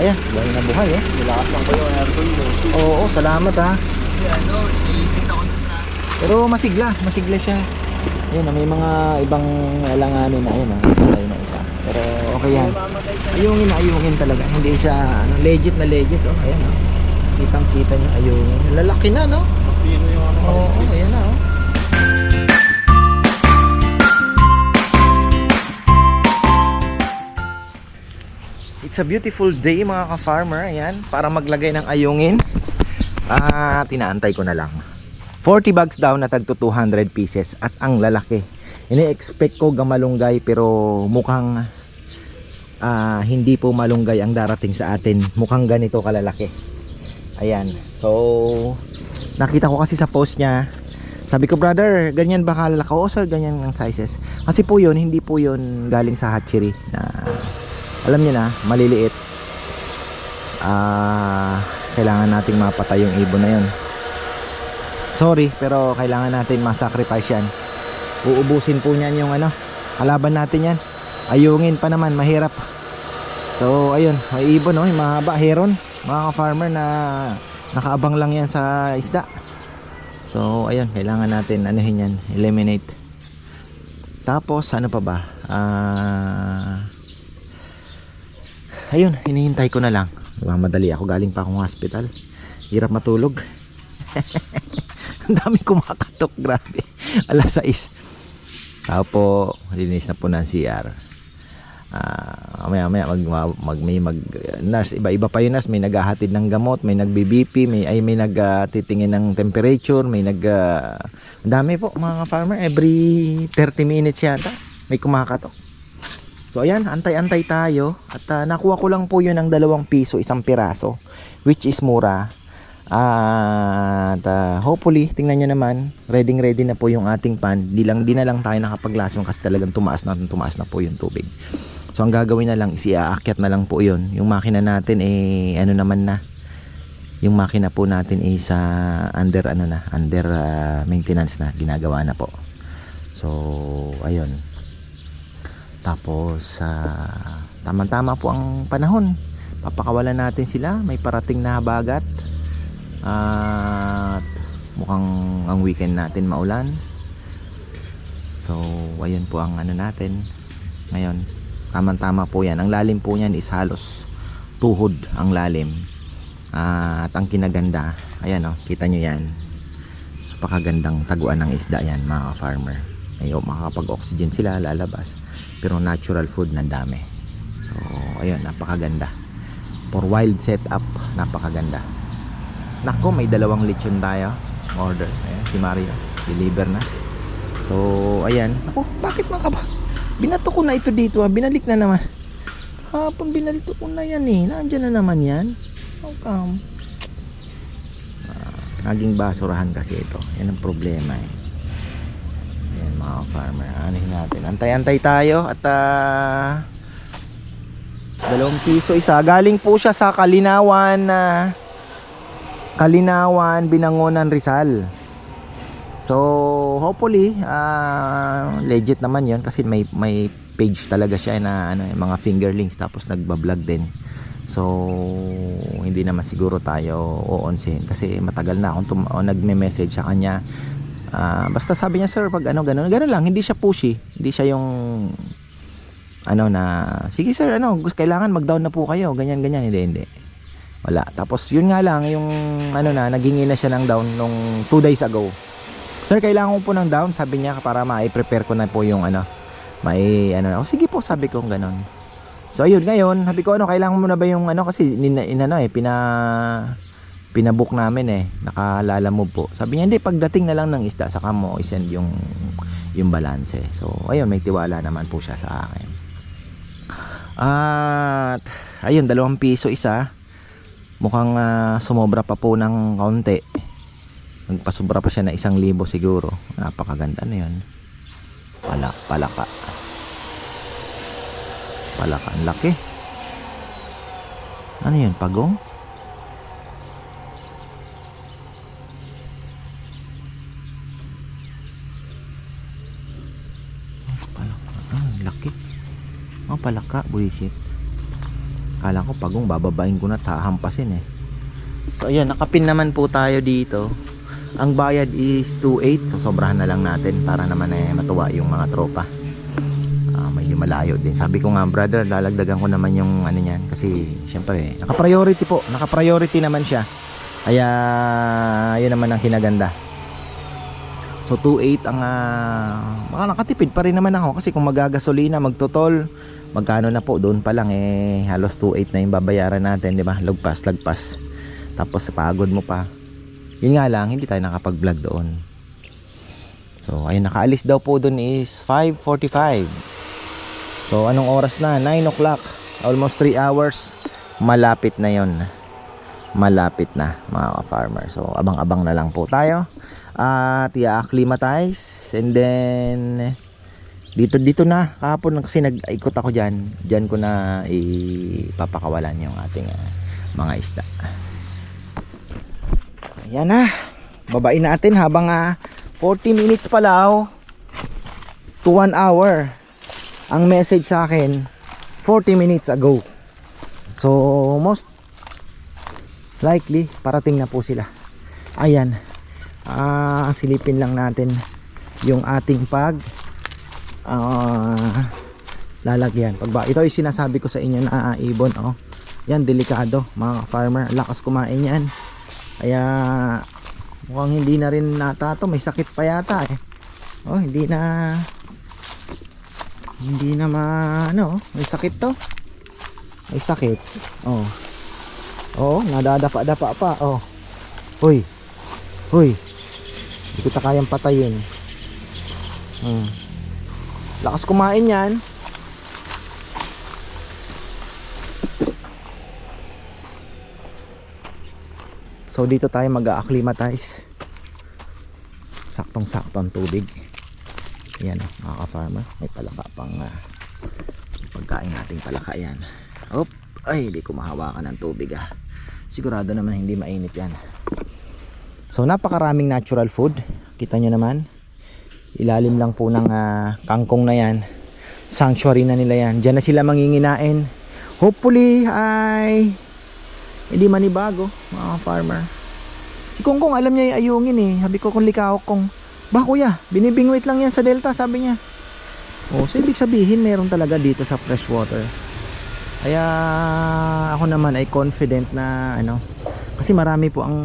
ayan, buhay na buhay eh. Nilakasan ko yung aircon mo. Oo, salamat ha. Kasi ano, naiinit ako ng traffic. Pero masigla, masigla siya. Ayun, may mga ibang alanganin na ayun, ah. Patay na isa. Pero okay yan. Ayungin na ayungin talaga. Hindi siya ano, legit na legit oh. Ayan oh. Kitang kita niyo ayungin. Lalaki na no. Pino yung ano, Oo, oh, ayan na oh. It's a beautiful day mga ka-farmer. Ayan, para maglagay ng ayungin. Ah, tinaantay ko na lang. 40 bags daw na tagto 200 pieces at ang lalaki. Ini-expect ko gamalunggay pero mukhang ah, hindi po malunggay ang darating sa atin. Mukhang ganito kalalaki. Ayan. So, nakita ko kasi sa post niya. Sabi ko, brother, ganyan ba kalalaki? Oo, sir, ganyan ang sizes. Kasi po yun, hindi po yun galing sa hatchery na alam niyo na, maliliit. Ah, kailangan nating mapatay yung ibon na yun. Sorry, pero kailangan natin masacrifice yan. Uubusin po niyan yung ano, kalaban natin yan. Ayungin pa naman, mahirap. So, ayun, may ibon, no? yung mahaba, heron. Mga ka-farmer na nakaabang lang yan sa isda. So, ayun, kailangan natin anuhin yan, eliminate. Tapos, ano pa ba? Ah... ayun, hinihintay ko na lang. Madali ako, galing pa akong hospital. Hirap matulog. Ang dami kumakatok, grabe. Alas 6. Tapos, linis na po ng CR. Ah, maya maya mag, mag may mag nurse iba-iba pa yung nurse may naghahatid ng gamot may nagbi-BP may ay may nagtitingin ng temperature may nag ang dami po mga farmer every 30 minutes yata may kumakatok so ayan antay-antay tayo at ah, nakuha ko lang po yun ng dalawang piso isang piraso which is mura at ah, hopefully tingnan nyo naman ready ready na po yung ating pan di lang di na lang tayo nakapaglasong kasi talagang tumaas na tumaas na po yung tubig So ang gagawin na lang is iaakyat na lang po 'yon. Yung makina natin eh ano naman na. Yung makina po natin is sa under ano na, under ah, maintenance na ginagawa na po. So ayun. Tapos sa tama-tama po ang panahon. Papakawalan natin sila, may parating na habagat. At mukhang ang weekend natin maulan. So ayun po ang ano natin ngayon. Tamang-tama po yan. Ang lalim po yan is halos tuhod ang lalim. Ah, at ang kinaganda ayan o kita nyo yan. Napakagandang taguan ng isda yan mga farmer. Ay oh, makakapag oxygen sila lalabas pero natural food ng dami so ayun napakaganda for wild setup napakaganda nako may dalawang lechon tayo order ayan, si Mario deliver na so ayan ako bakit man ka ba Binato ko na ito dito ah. Binalik na naman. Hapon binalik ko na yan eh. Nandiyan na naman yan. How come? Ah, naging basurahan kasi ito. Yan ang problema eh. Mga farmer. Anihin natin. Antay-antay tayo at ah dalawang piso isa. Galing po siya sa Kalinawan na Kalinawan, Binangonan, Rizal. So, hopefully, ah, legit naman 'yon kasi may may page talaga siya na ano, mga fingerlings tapos nagba-vlog din. So, hindi naman siguro tayo oonsin kasi matagal na akong nagme-message sa kanya. Ah, basta sabi niya, "Sir, pag ano ganun, ganun lang, hindi siya pushy. Hindi siya yung ano na, sige sir, ano, kailangan mag-down na po kayo, ganyan ganyan, hindi hindi. Wala. Tapos yun nga lang yung ano na, naghingi na siya ng down nung 2 days ago. Sir, kailangan ko po ng down, sabi niya, para ma-prepare ko na po yung ano, may ano, oh, sige po, sabi ko ganon. So ayun, ngayon, sabi ko ano, kailangan mo na ba yung ano, kasi nina, inano eh, pina, pinabook namin eh, nakalala mo po. Sabi niya, hindi, pagdating na lang ng isda, saka mo isend yung, yung balance. So ayun, may tiwala naman po siya sa akin. At, ayun, dalawang piso isa. Mukhang ah, sumobra pa po ng kaunti nagpasobra pa siya na isang libo siguro napakaganda na yun palak palaka palaka ang laki ano yun pagong palaka buisit Akala ko pagong bababain ko na tahampasin eh. So ayan, nakapin naman po tayo dito. Ang bayad is 2.8 so sobrahan na lang natin para naman eh matuwa yung mga tropa. Ah, medyo malayo din. Sabi ko nga brother, lalagdagan ko naman yung ano niyan kasi syempre naka-priority po, naka-priority naman siya. Kaya yun naman ang kinaganda. So 2.8 ang uh, baka nakatipid pa rin naman ako kasi kung magagasolina, magtotol, magkano na po doon pa lang eh halos 2.8 na yung babayaran natin, 'di ba? Lagpas, lagpas. Tapos pagod mo pa. Yun nga lang, hindi tayo nakapag-vlog doon. So, ayun, nakaalis daw po doon is 5.45. So, anong oras na? 9 o'clock. Almost 3 hours. Malapit na yon Malapit na, mga ka-farmer. So, abang-abang na lang po tayo. At i-acclimatize. And then, dito dito na kahapon kasi nag-ikot ako diyan diyan ko na ipapakawalan yung ating ah, mga isda Ayan na. Babain natin habang ah, 40 minutes pa lang to 1 hour. Ang message sa akin 40 minutes ago. So most likely parating na po sila. Ayan. Ah, silipin lang natin yung ating pag ah, lalagyan. Pag ba, ito ay sinasabi ko sa inyo na ah, ibon oh. Yan delikado mga farmer. Lakas kumain yan. Kaya mukhang hindi na rin nata to. May sakit pa yata eh. Oh, hindi na hindi na ma ano, may sakit to. May sakit. Oh. Oh, nadadapa-dapa pa. Oh. Hoy. Hoy. Hindi kita kayang patayin. Hmm. Lakas kumain yan. So dito tayo mag-acclimatize. Saktong-sakto ang tubig. Yan oh, mga ka-farmer. May palaka pang uh, pagkain nating palaka yan. Op, ay hindi ko mahawakan ng tubig ah. Sigurado naman hindi mainit yan. So napakaraming natural food. Kita nyo naman. Ilalim lang po ng ah, kangkong na yan. Sanctuary na nila yan. Diyan na sila manginginain. Hopefully ay hindi manibago mga farmer si Kongkong alam niya yung ayungin eh sabi ko kung likaw kong ba kuya binibingwit lang yan sa delta sabi niya oh so ibig sabihin meron talaga dito sa freshwater kaya ako naman ay confident na ano kasi marami po ang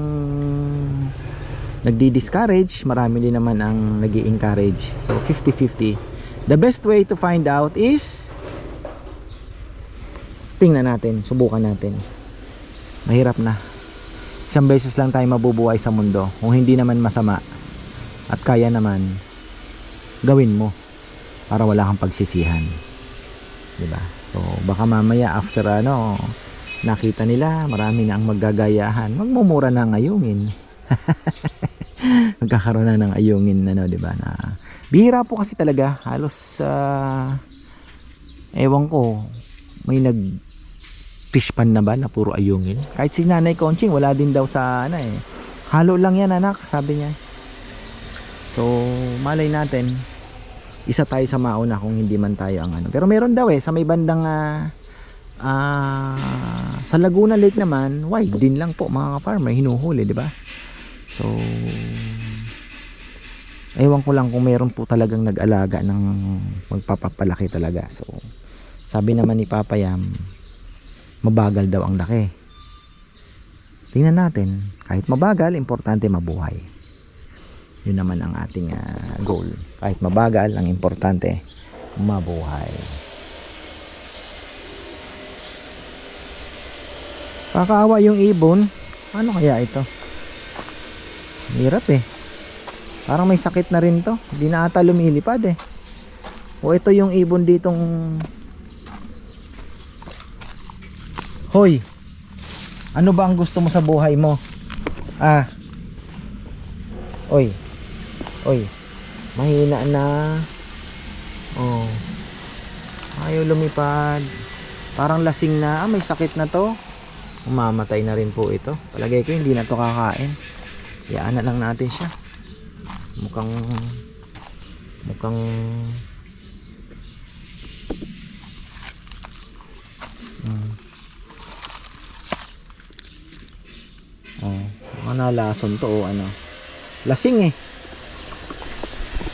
nagdi-discourage marami din naman ang nag encourage so 50-50 the best way to find out is tingnan natin subukan natin. Mahirap na. Isang beses lang tayo mabubuhay sa mundo kung hindi naman masama at kaya naman gawin mo para wala kang pagsisihan. Di ba so baka mamaya after ano nakita nila marami na ang maggagayahan magmumura na ang ayungin magkakaroon na ng ayungin ano di ba na bihira po kasi talaga. Halos uh, ewan ko may nag fish pan na ba na puro ayungin? Kahit si nanay Conching wala din daw sa ano eh. Halo lang yan anak sabi niya. So malay natin isa tayo sa mauna kung hindi man tayo ang ano. Pero meron daw eh sa may bandang ah, ah, sa Laguna Lake naman wide din lang po mga farmer hinuhuli di ba? So ewan ko lang kung meron po talagang nag-alaga ng magpapapalaki talaga so sabi naman ni Papa Yam mabagal daw ang laki. Tingnan natin, kahit mabagal, importante mabuhay. Yun naman ang ating uh, goal. Kahit mabagal, ang importante, mabuhay. Kakaawa yung ibon. Ano kaya ito? Hirap eh. Parang may sakit na rin to. Hindi na ata lumilipad eh. O ito yung ibon ditong Hoy, ano ba ang gusto mo sa buhay mo? Ah. Oy. Oy. Mahina na. Oh. Ayaw lumipad. Parang lasing na. Ah, may sakit na to. Umamatay na rin po ito. Palagay ko hindi na to kakain. Iyaan na lang natin siya mukhang mukhang hmm. oh, mga nalason to o oh, ano. Lasing eh.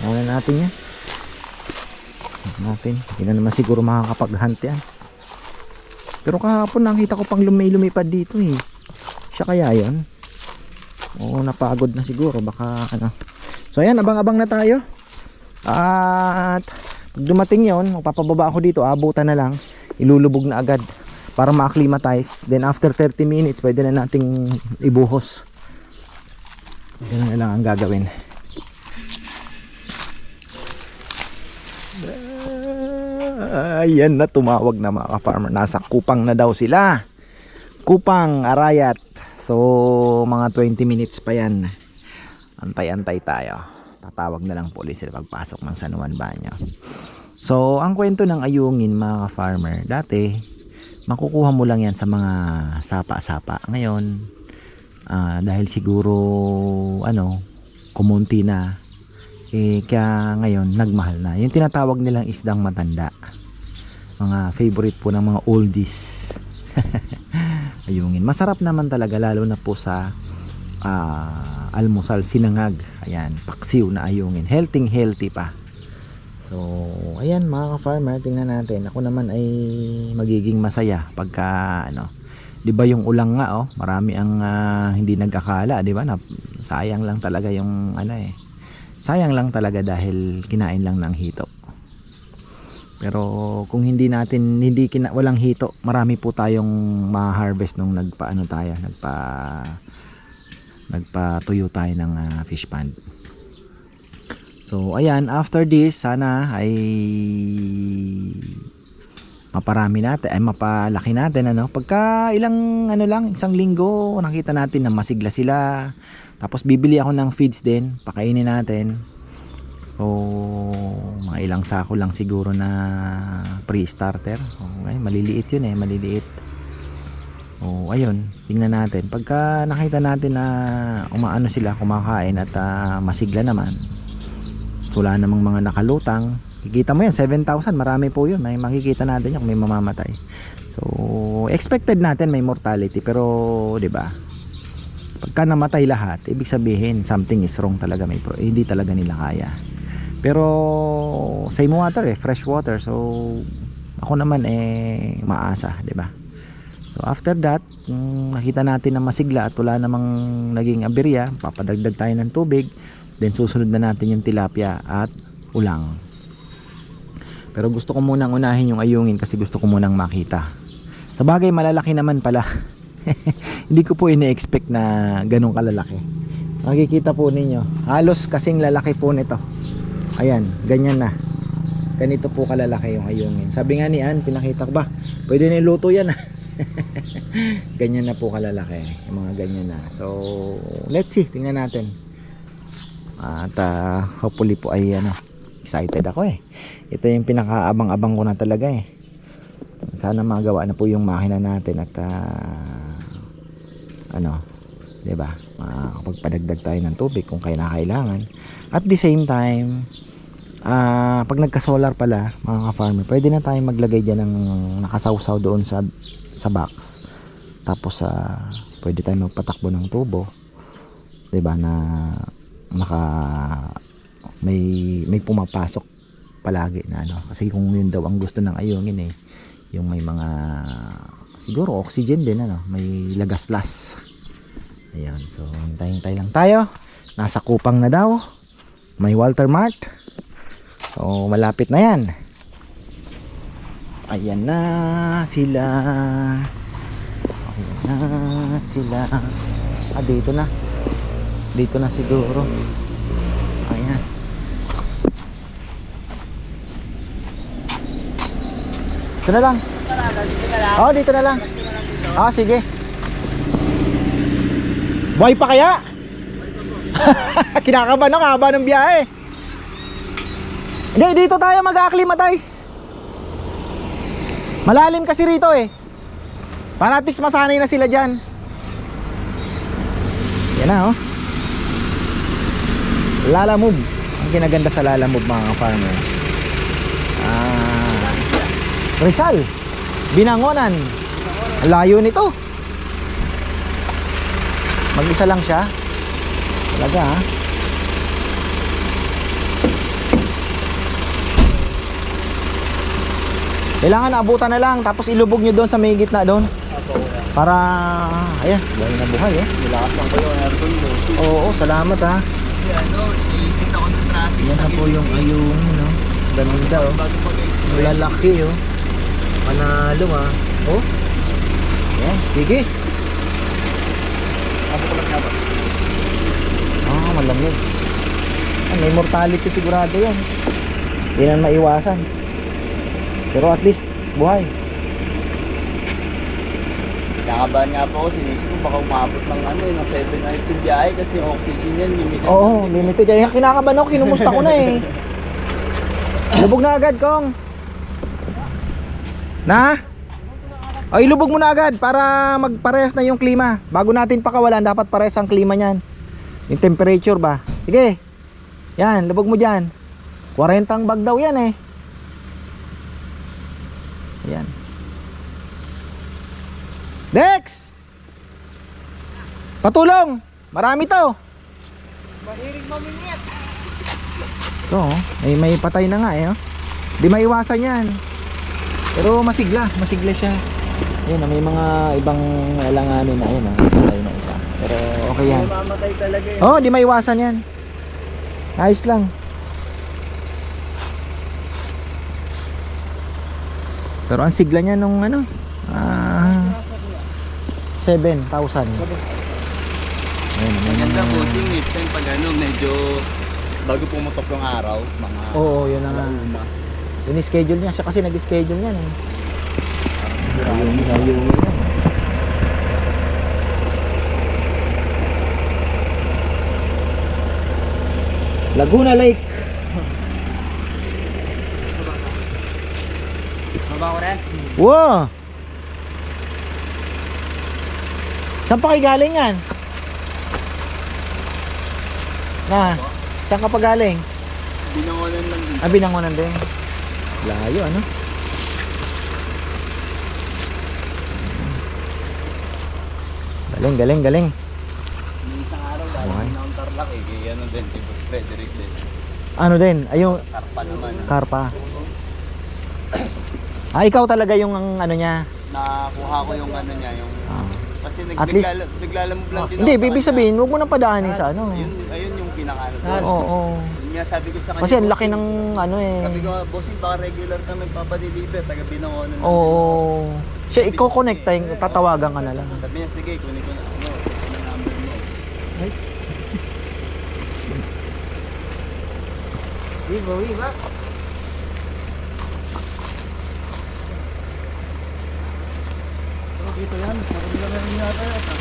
Ano natin yan. Natin. Hindi na naman siguro makakapaghunt yan. Pero kahapon nakita ko pang lumay-lumipad dito eh. Siya kaya yon oo napagod na siguro. Baka ano So ayan, abang-abang na tayo. At pag dumating yon, magpapababa ako dito. Abutan na lang. Ilulubog na agad para ma-acclimatize. Then after 30 minutes, pwede na nating ibuhos. Ganun na lang ang gagawin. Ayan na tumawag na mga ka-farmer. Nasa kupang na daw sila. Kupang, Arayat. So, mga 20 minutes pa yan. Antay-antay tayo. Tatawag na lang police sila pagpasok ng San Juan Banyo. So, ang kwento ng ayungin mga ka-farmer, dati, makukuha mo lang yan sa mga sapa-sapa. Ngayon, ah, dahil siguro, ano, kumunti na, eh, kaya ngayon, nagmahal na. Yung tinatawag nilang isdang matanda. Mga favorite po ng mga oldies. Ayungin. Masarap naman talaga, lalo na po sa ah, almusal, sinangag. Ayan, paksiw na ayungin. Healthy, healthy pa. So, ayan mga ka-farmer, tingnan natin. Ako naman ay magiging masaya pagka ano, 'di ba yung ulang nga oh, marami ang ah, hindi nagkakala, 'di ba? Na, sayang lang talaga yung ano eh. Sayang lang talaga dahil kinain lang ng hito. Pero kung hindi natin hindi kina, walang hito, marami po tayong ma-harvest nung nagpaano tayo, nagpa nagpatuyo tayo ng ah, fish pond. So, ayan, after this, sana ay maparami natin, ay mapalaki natin, ano. Pagka ilang, ano lang, isang linggo, nakita natin na masigla sila. Tapos, bibili ako ng feeds din, pakainin natin. So, mga ilang sako lang siguro na pre-starter. Okay, maliliit yun eh, maliliit. O, ayun, tingnan natin. Pagka nakita natin na umaano sila, kumakain at ah, masigla naman, So, wala namang mga nakalutang. Kikita mo yan, 7,000. Marami po yun. May makikita natin yung may mamamatay. So, expected natin may mortality. Pero, di ba? Pagka namatay lahat, ibig sabihin, something is wrong talaga. May eh, hindi talaga nila kaya. Pero, same water eh, fresh water. So, ako naman eh, maasa, di ba? So, after that, kung nakita natin na masigla at wala namang naging aberya, papadagdag tayo ng tubig. Then susunod na natin yung tilapia at ulang. Pero gusto ko munang unahin yung ayungin kasi gusto ko munang makita. Sa bagay malalaki naman pala. Hindi ko po ine-expect na ganun kalalaki. Makikita po ninyo. Halos kasing lalaki po nito. Ayan, ganyan na. Ganito po kalalaki yung ayungin. Sabi nga ni Ann, pinakita ko ba? Pwede na iluto yan ah. ganyan na po kalalaki. Yung mga ganyan na. So, let's see. Tingnan natin. At ah, hopefully po ay ano, excited ako eh. Ito yung pinakaabang-abang ko na talaga eh. Sana magawa na po yung makina natin at ah, ano, 'di ba? Makakapagpadagdag tayo ng tubig kung kailangan. At the same time, ah pag nagka-solar pala, mga ka-farmer, pwede na tayong maglagay diyan ng nakasawsaw doon sa sa box. Tapos sa pwede tayong magpatakbo ng tubo. 'di ba na naka may may pumapasok palagi na ano. Kasi kung yun daw ang gusto ng ayungin eh yung may mga siguro oxygen din ano may lagaslas. Ayan so hintayin tayo lang tayo. Nasa kupang na daw. May Walter Mart. So malapit na yan ayan na sila. Ayan na sila. Ah dito na. Dito na siguro. Ayan. Ito na lang. Oh dito na lang. Ah sige. Buhay pa kaya? Kinakabahan ako haba ng biyahe. Hindi dito tayo mag-acclimatize malalim kasi rito eh para at masanay na sila dyan yan na oh Lala Move. Ang kinaganda sa Lala Move mga farmer. Ah, Rizal. Binangonan. Ang Layo nito. Mag-isa lang siya. Talaga ha. Kailangan abutan na lang tapos ilubog nyo doon sa may gitna doon para ayan, buhay na buhay eh. Nilakasan ko yung aircon ko. Oo, salamat ha. Kasi ano, naiipit ako ng traffic Yan na po yung ayun, no. Bago mag-express. Lalaki oh. Panalo ah. Oh. Yan, sige. Ako ko lang ba? Ah, malamig. Ah, may mortality sigurado yan. Hindi na maiwasan. Pero at least, buhay. Nakabahan nga po ako, sinisip ko baka umabot ng ano, eh, ng 7 hours yung biyahe kasi yung oxygen yan, limited. Oo, limited. Kaya kinakabahan ako, kinumusta ko na eh. Lubog na agad, Kong. Na? Ay, lubog mo na agad para magparehas na yung klima. Bago natin pakawalan, dapat parehas ang klima niyan. Yung temperature ba? Sige. Yan, lubog mo dyan. 40 ang bag daw yan eh. Yan. Dex! Patulong! Marami to. Ito, oh. may, may patay na nga eh. Oh. Di maiwasan yan. Pero masigla, masigla siya. Ayun, ah, may mga ibang alanganin na ayun, oh. patay na isa. Pero okay yan. Mamatay talaga eh. Oh, di maiwasan yan. Ayos lang. Pero ang sigla niya nung ano, ah, 7,000. Ayun, may Maganda mga- po, sing next time pag ano, medyo bago pumutok yung araw, mga Oo, yun na nga. alauna. Ini-schedule niya siya kasi nag-schedule niyan eh. Parang sigurado. Ayun, ayun. Laguna Lake. Maba ko rin? Wow! Saan pa kayo galing yan? Na, saan ka pa galing? Binangonan lang dito. Ah, binangonan din. Layo, ano? Galing, galing, galing. Yung isang araw, dahil Okay. okay. ng Tarlac eh, kaya ano din, kay Boss Frederick din. Ano din? Ayong Karpa naman. karpa. Ah, ikaw talaga yung ang ano niya. Nakuha ko yung ano niya, yung... Ah. Kasi At least- nagbigla, naglalamog lang din Hindi, sa ibig kanya. sabihin, huwag mo nang padaanin sa ano. Ayun, ayun yung pinaka-ano Oo, oo. Yun nga sabi ko sa kanya. Kasi ang laki bossing, ng ano eh. Sabi ko, bossing, baka regular ka nagpapadeliver, taga binangonan. Oo. Siya, i-connect tayo, tatawagan ka na lang. Sabi niya, sige, kunin ko na, ano, ko na number mo. Viva, viva. Dito yan, parang lang na rin yata yata.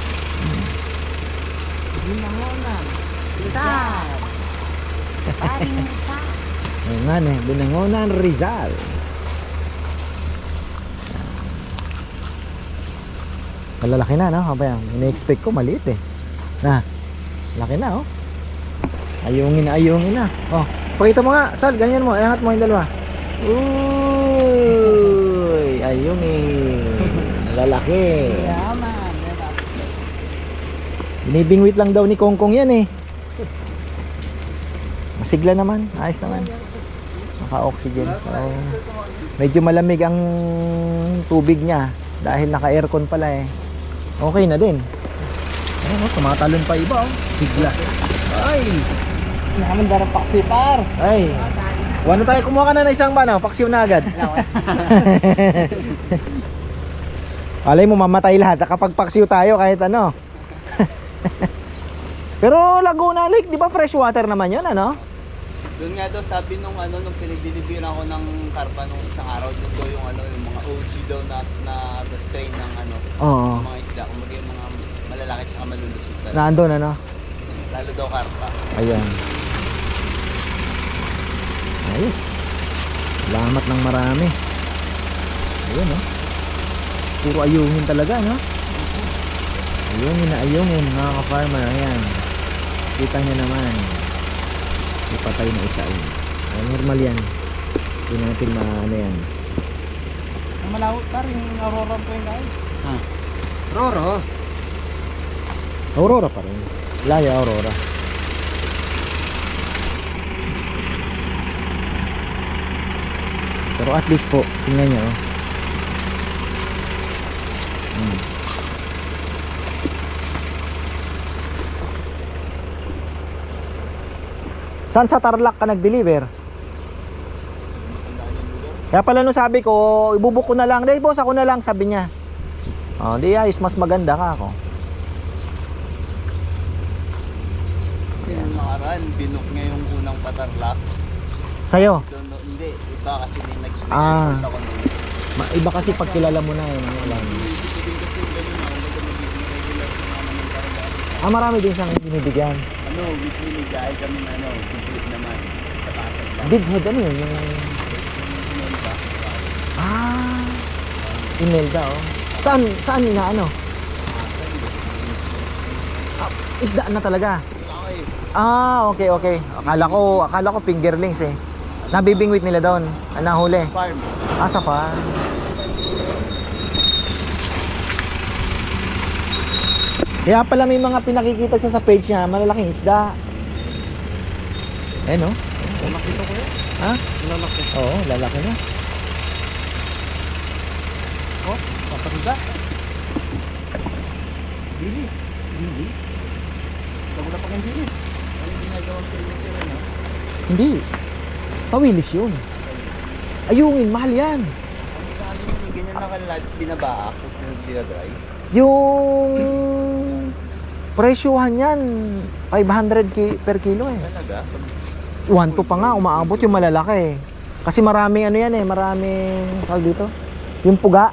Ayun nga eh, Binangonan Rizal. Malalaki na, no? Apa yan? Ina-expect ko, maliit eh. Na, laki na, oh. Ayungin na, ayungin na. Oh, pakita mo nga, Sal, ganyan mo, iangat mo yung dalawa. Uy, ayungin. Lalaki. Yaman. Binibingwit lang daw ni Kongkong yan eh. Masigla naman, ayos naman. Naka-oxygen. So, medyo malamig ang tubig niya dahil naka-aircon pala eh. Okay na din. Ayun oh, tumatalon pa iba oh. Sigla. Ay, Naman darang paksi par. ay. Wala tayo kumuha ka na ng isang banaw, paksiw na agad. Alay mo mamatay lahat kapag paksiw tayo kahit ano. Pero Laguna Lake, di ba fresh water naman 'yon, ano? Doon nga daw sabi nung ano nung pinagdilibiran ko ng karpa nung isang araw doon daw yung ano yung mga OG daw na na the strain ng ano Oo. ng mga isda kung yung mga malalaki at malulusog talaga. Nandun ano? Lalo daw karpa. Ayan. Ayos. Salamat ng marami. Ayun, oh. Puro ayungin talaga, no? Ayungin na ayungin, mga ka-farmer. Ayan. Kita nyo naman. May patay na isa. Ayun. Ay, normal yan. Hindi natin maano yan. Ang malawot par yung aurora po yung guys. Roro. Aurora pa rin. Laya Aurora. Pero at least po, tingnan nyo. oh. Hmm. Saan sa Tarlac ka nag-deliver? Kaya pala nung sabi ko, ibubuk ko na lang. Dahil boss, ako na lang, sabi niya. Oh, di ayos, mas maganda ka ako. Kasi yung nakaraan, binok niya yung unang patarlak. Sa'yo, Doon, hindi, iba kasi may naging Ah. ah. ako ma- iba kasi pag kilala mo na eh. ano, din kasi yung ganun ako, baga magiging regular ko naman yung karga. Ah, marami din siyang binibigyan. Ano, weekly dahil kami na ano, complete naman. Sa pasag lang. Big head ano yun? Yung... Yun? Ah, Imelda oh. Saan, saan na ano? Ah, isda na talaga. Okay. Ah, okay, okay. Akala ko, akala ko fingerlings eh. Nabibingwit nila doon. Ah, nahuli. Farm. Ah, sa farm. Kaya pala may mga pinakikita siya sa page niya, malalaking isda. Eh no? Nakita ko yun. Ha? Lalaki. Oo, lalaki na. Oh, paparuga. Bilis. Bilis? Na pa kang bilis. Ano ginagawa ko sir, ano? Hindi. Pawilis yun. Ayungin, mahal yan. Ano sa akin ganyan na kalalads, binabaak, tapos nag-dry. Yung presyuhan yan, 500 ki- per kilo eh. Talaga? 1 to pa nga, umaabot yung malalaki eh. Kasi maraming ano yan eh, maraming tawag dito. Yung puga,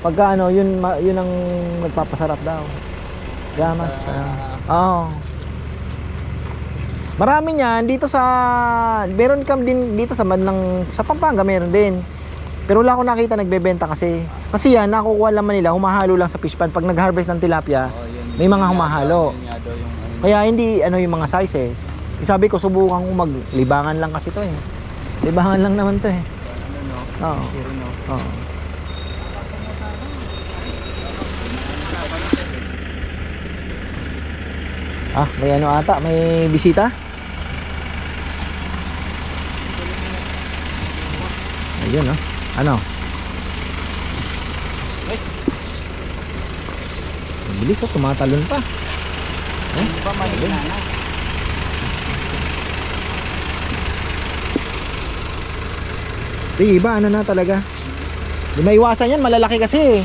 pagka ano, yun, ma- yun ang nagpapasarap daw. Kaya mas, ah, oo. Marami niyan dito sa meron kam din dito sa bandang sa Pampanga meron din. Pero wala akong nakita nagbebenta kasi kasi yan nakukuha lang nila humahalo lang sa fish pond pag nag-harvest ng tilapia. Oh, yun. May mga Yun humahalo. Yun daw yung ano. Kaya hindi ano yung mga sizes. Eh, Sabi ko subukan ko maglibangan lang kasi to eh. Libangan lang naman to eh. Ano no? Oo. Oo. Ah, may ano ata, may bisita? Ayun oh. Ano? Ang bilis oh, tumatalon pa. Eh? Ano ba mali na? Di, iba ano na talaga. Di maiwasan yan, malalaki kasi.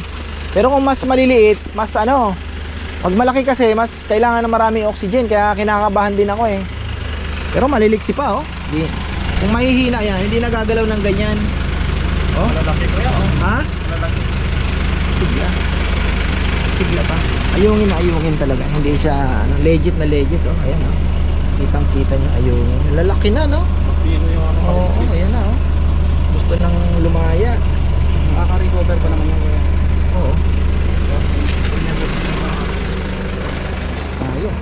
Pero kung mas maliliit, mas ano, pag malaki kasi, mas kailangan ng marami oxygen, kaya kinakabahan din ako eh. Pero maliliksi pa oh. Di, kung mahihina yan, hindi nagagalaw ng ganyan. Oh, Malalaki ko yan. ha? Malalaki. Sigla. Sigla pa. Ayungin na ayungin talaga. Hindi siya ano, legit na legit oh. Ayan oh. Kitang kita niyo ayungin. Lalaki na no? Pino yung ano, Oo, oh, ayan na oh. Gusto nang lumaya. Makaka-recover pa naman yung Oo. Ayos.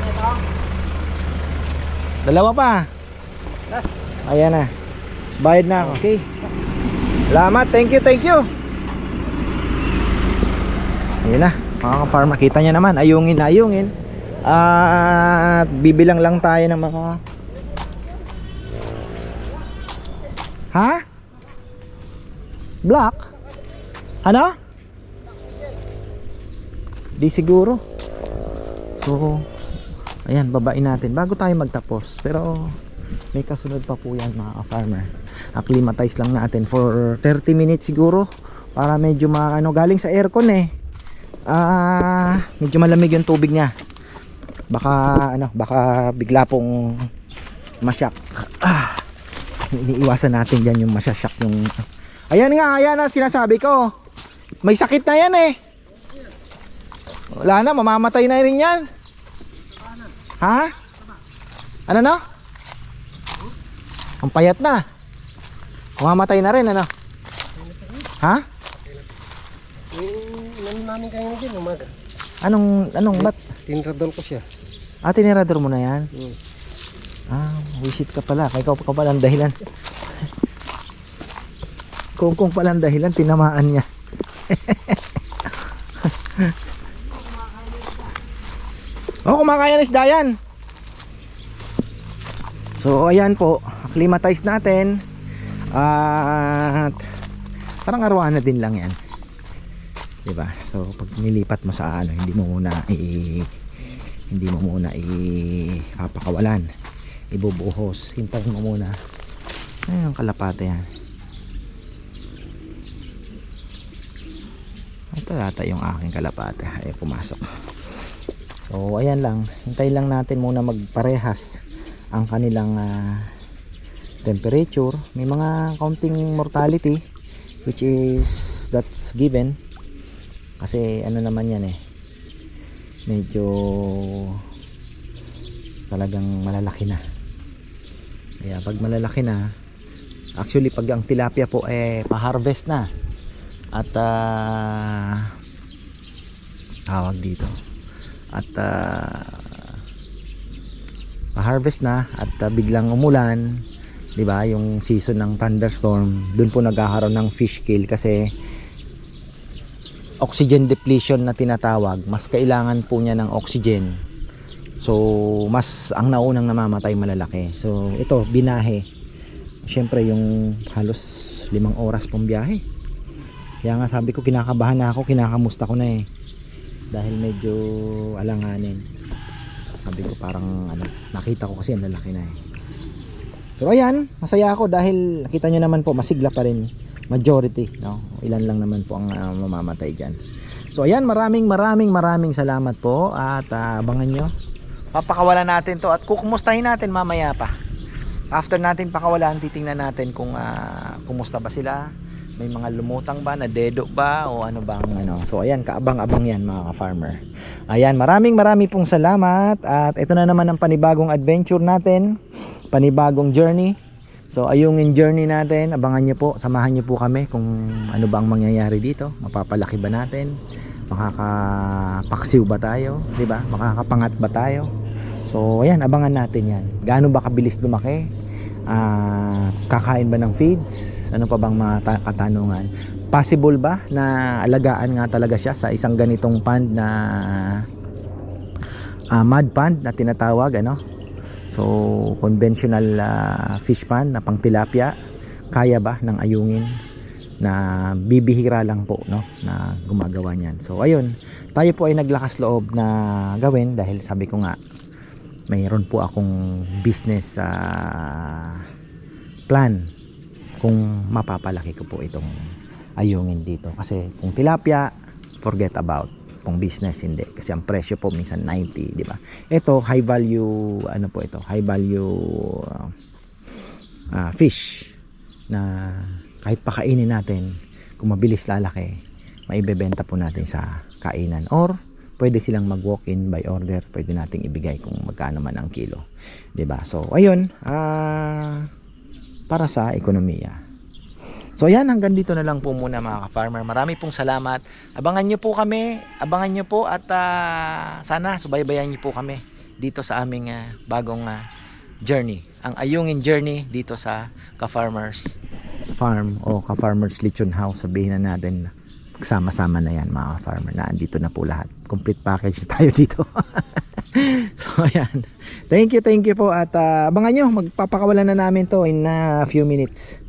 Dalawa pa. Ayan na. Bayad na ako. Okay. Salamat. Thank you, thank you. Ayan na. Mga ka-farm, makita nyo naman. Ayungin na ayungin. At bibilang lang tayo ng mga... Ha? Black? Ano? Di siguro. So, ayan, babain natin. Bago tayo magtapos. Pero, may kasunod pa po yan mga farmer Acclimatize lang natin for 30 minutes siguro. Para medyo ma, ano, galing sa aircon eh. Ah, medyo malamig yung tubig niya. Baka, ano, baka bigla pong masyak. Ah, iniiwasan natin dyan yung masasyak yung... Ayan nga, ayan na sinasabi ko. May sakit na yan eh. Wala na, mamamatay na rin yan. Ha? Ano no? Ang payat na. Mamamatay na rin, ano? Ha? Ano namin kayo din umaga. Anong, anong, ba't? Tinradon ko siya. Ah, tinirador mo na yan? Hmm. Ah, wisit ka pala. Kaya ka pala ang dahilan. kung kung pala ang dahilan, tinamaan niya. Oh, kumakain na isda yan. So, ayan po. Acclimatize natin. At parang arwana din lang yan. 'Di ba? So, pag nilipat mo sa ano, hindi mo muna i hindi mo muna i papakawalan. Ibubuhos. Hintayin mo muna. Ayun, kalapate yan. Ito yata yung aking kalapate. Ay, pumasok. So, ayan lang. Hintayin lang natin muna magparehas ang kanilang ah, temperature. May mga counting mortality which is that's given. Kasi ano naman yan eh. Medyo talagang malalaki na. Kaya pag malalaki na, actually pag ang tilapia po eh pa-harvest na. At ah tawag dito. At ah, pa-harvest na at ah, biglang umulan, 'di ba? Yung season ng thunderstorm, doon po nagkakaroon ng fish kill kasi oxygen depletion na tinatawag, mas kailangan po niya ng oxygen. So, mas ang naunang namamatay malalaki. So, ito binahe. Siyempre yung halos limang oras pong biyahe. Kaya nga sabi ko kinakabahan na ako, kinakamusta ko na eh. Dahil medyo alanganin. Sabi ko parang ano, nakita ko kasi ang lalaki na eh. Pero ayan, masaya ako dahil nakita nyo naman po masigla pa rin majority, no? Ilan lang naman po ang ah, mamamatay diyan. So ayan, maraming maraming maraming salamat po at ah, abangan nyo. Papakawalan natin to at kukumustahin natin mamaya pa. After natin pakawalan, titingnan natin kung ah, kumusta ba sila. May mga lumutang ba, nadedo ba o ano bang ano. So ayan, kaabang-abang yan mga ka-farmer. Ayan, maraming maraming pong salamat at ito na naman ang panibagong adventure natin, panibagong journey. So ayungin journey natin, abangan nyo po, samahan nyo po kami kung ano ba ang mangyayari dito. Mapapalaki ba natin? Makakapaksiw ba tayo? 'Di ba? Makakapangat ba tayo? So ayan, abangan natin yan. Gaano ba kabilis lumaki? Ah, kakain ba ng feeds? Ano pa bang mga ta- katanungan? Possible ba na alagaan nga talaga siya sa isang ganitong pond na ah, mud pond na tinatawag ano? So, conventional ah, fish pond na pang tilapia, kaya ba ng ayungin na bibihira lang po no na gumagawa niyan. So, ayun, tayo po ay naglakas loob na gawin dahil sabi ko nga mayroon po akong business sa plan kung mapapalaki ko po itong ayungin dito kasi kung tilapia forget about kung business hindi. Kasi ang presyo po minsan 90 di ba? Ito high value ano po ito? High value uh, uh, fish na kahit pakainin natin kung mabilis lalaki maibebenta po natin sa kainan. Or pwede silang mag walk in by order. Pwede nating ibigay kung magkano man ang kilo. 'di ba? So ayun ah para sa ekonomiya So yan, hanggang dito na lang po muna mga ka-farmer. Marami pong salamat. Abangan nyo po kami, abangan nyo po at ah, sana subaybayan nyo po kami dito sa aming ah, bagong ah, journey. Ang Ayungin Journey dito sa ka-farmers farm o ka-farmers lechon house. Sabihin na natin sama-sama na yan mga ka-farmer na andito na po lahat. Complete package tayo dito. so ayan. Thank you, thank you po at ah, abangan nyo. Magpapakawalan na namin to in a few minutes.